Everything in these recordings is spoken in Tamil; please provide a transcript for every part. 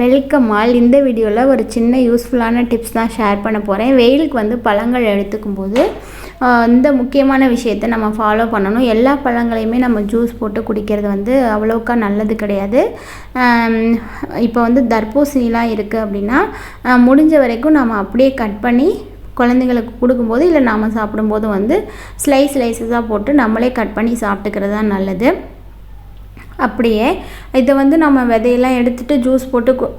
வெல்கம் ஆல் இந்த வீடியோவில் ஒரு சின்ன யூஸ்ஃபுல்லான டிப்ஸ் தான் ஷேர் பண்ண போகிறேன் வெயிலுக்கு வந்து பழங்கள் எடுத்துக்கும் போது இந்த முக்கியமான விஷயத்தை நம்ம ஃபாலோ பண்ணணும். எல்லா பழங்களையுமே நம்ம ஜூஸ் போட்டு குடிக்கிறது வந்து அவ்வளோக்கா நல்லது கிடையாது. இப்போ வந்து தர்பூசணிலாம் இருக்குது அப்படின்னா முடிஞ்ச வரைக்கும் நம்ம அப்படியே கட் பண்ணி குழந்தைங்களுக்கு கொடுக்கும்போது இல்லை நாம் சாப்பிடும்போது வந்து ஸ்லைஸ் ஸ்லைஸஸாக போட்டு நம்மளே கட் பண்ணி சாப்பிட்டுக்கிறது தான் நல்லது. அப்படியே இதை வந்து நம்ம விதையெல்லாம் எடுத்துகிட்டு ஜூஸ் போட்டு கு-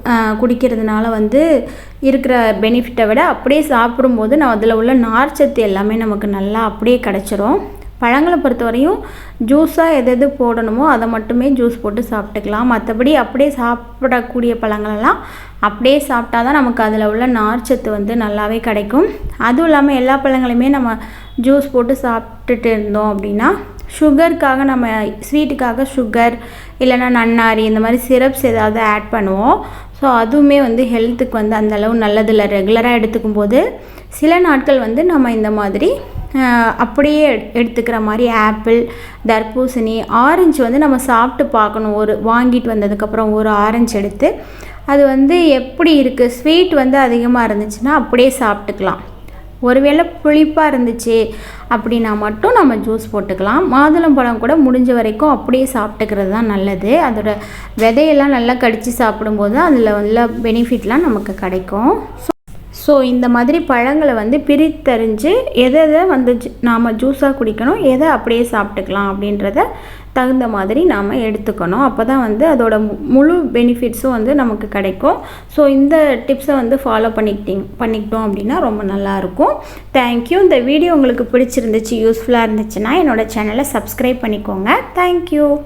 குடிக்கிறதுனால வந்து இருக்கிற பெனிஃபிட்டை விட அப்படியே சாப்பிடும்போது நான் அதில் உள்ள நார்ச்சத்து எல்லாமே நமக்கு நல்லா அப்படியே கிடச்சிரும். பழங்களை பொறுத்தவரையும் ஜூஸாக எது எது போடணுமோ அதை மட்டுமே ஜூஸ் போட்டு சாப்பிட்டுக்கலாம். மற்றபடி அப்படியே சாப்பிடக்கூடிய பழங்களெல்லாம் அப்படியே சாப்பிட்டா தான் நமக்கு அதில் உள்ள நார்ச்சத்து வந்து நல்லாவே கிடைக்கும். அதுவும் இல்லாமல் எல்லா பழங்களையுமே நம்ம ஜூஸ் போட்டு சாப்பிட்டுட்டு இருந்தோம் அப்படின்னா சுகருக்காக நம்ம ஸ்வீட்டுக்காக சுகர் இல்லைன்னா நன்னாரி இந்த மாதிரி சிரப்ஸ் ஏதாவது ஆட் பண்ணுவோம். ஸோ அதுவுமே வந்து ஹெல்த்துக்கு வந்து அந்தளவு நல்லதில்லை. ரெகுலராக எடுத்துக்கும் போது சில நாட்கள் வந்து நம்ம இந்த மாதிரி அப்படியே எடுத்துக்கிற மாதிரி ஆப்பிள் தர்பூசணி ஆரஞ்சு வந்து நம்ம சாப்பிட்டு பார்க்கணும். ஒரு வாங்கிட்டு வந்ததுக்கப்புறம் ஒரு ஆரஞ்சு எடுத்து. அது வந்து எப்படி இருக்குது ஸ்வீட் வந்து அதிகமாக இருந்துச்சுன்னா அப்படியே சாப்பிட்டுக்கலாம். ஒருவேளை புளிப்பாக இருந்துச்சு அப்படின்னா மட்டும் நம்ம ஜூஸ் போட்டுக்கலாம். மாதுளம்பழம் கூட முடிஞ்ச வரைக்கும் அப்படியே சாப்பிட்டுக்கிறது தான் நல்லது. அதோட விதையெல்லாம் நல்லா கடித்து சாப்பிடும்போது அதில் உள்ள பெனிஃபிட்லாம் நமக்கு கிடைக்கும். ஸோ இந்த மாதிரி பழங்களை வந்து பிரித்தறிஞ்சு எதை எதை வந்து நாம் ஜூஸாக குடிக்கணும் எதை அப்படியே சாப்பிட்டுக்கலாம் அப்படின்றத தகுந்த மாதிரி நாம் எடுத்துக்கணும். அப்போ தான் வந்து அதோட மு- முழு பெனிஃபிட்ஸும் வந்து நமக்கு கிடைக்கும். ஸோ இந்த டிப்ஸை வந்து ஃபாலோ பண்ணிக்கிட்டிங் பண்ணிக்கிட்டோம் அப்படின்னா ரொம்ப நல்லாயிருக்கும் தேங்க்யூ இந்த வீடியோ உங்களுக்கு பிடிச்சிருந்துச்சு யூஸ்ஃபுல்லாக இருந்துச்சுன்னா என்னோட சேனலை சப்ஸ்கிரைப் பண்ணிக்கோங்க. தேங்க்யூ